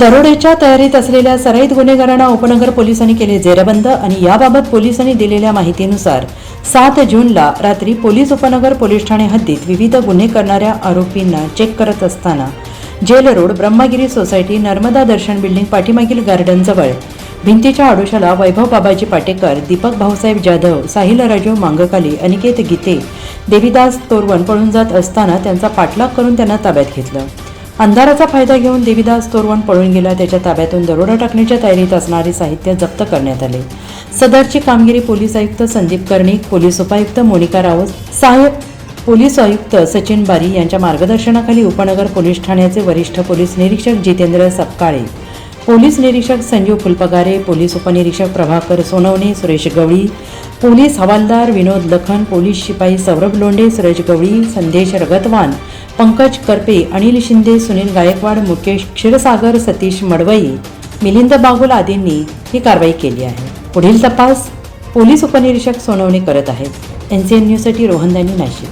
दरोड्याच्या तयारीत असलेल्या सराईत गुन्हेगारांना उपनगर पोलिसांनी केले जेरबंद आणि याबाबत पोलिसांनी दिलेल्या माहितीनुसार सात जूनला रात्री पोलीस उपनगर पोलीस ठाणे हद्दीत विविध गुन्हे करणाऱ्या आरोपींना चेक करत असताना jail road Brahmagiri society Narmada Darshan building पाठीमागील गार्डनजवळ भिंतीच्या आडोशाला वैभव बाबाजी पाटेकर दीपक भाऊसाहेब जाधव साहिल राजू मांगकाली अनिकेत गीते देवीदास तोरवण पळून जात असताना त्यांचा पाठलाग करून त्यांना ताब्यात घेतलं. अंधाराचा फायदा घेऊन देवीदास तोरवण पळून गेला. त्याच्या ताब्यातून दरोडा टाकण्याच्या तयारीत असणारे साहित्य जप्त करण्यात आले. सदरची कामगिरी पोलीस आयुक्त संदीप कर्णिक पोलीस उपायुक्त मोनिका राऊत सहाय्यक पोलीस आयुक्त सचिन बारी यांच्या मार्गदर्शनाखाली उपनगर पोलीस ठाण्याचे वरिष्ठ पोलीस निरीक्षक जितेंद्र सपकाळे पोलीस निरीक्षक संजीव फुलपगारे पोलीस उपनिरीक्षक प्रभाकर सोनवणे सुरेश गवळी पोलीस हवालदार विनोद लखन पोलीस शिपाई सौरभ लोंढे सुरेश गवळी संदेश रगतवान पंकज करपे अनिल शिंदे सुनील गायकवाड मुकेश क्षीरसागर सतीश मडवई मिलिंद बागुल आदींनी ही कारवाई केली आहे. पुढील तपास पोलीस उपनिरीक्षक सोनवणे करत आहेत. एन सी एन न्यूजसाठी रोहनदानी नाशिक.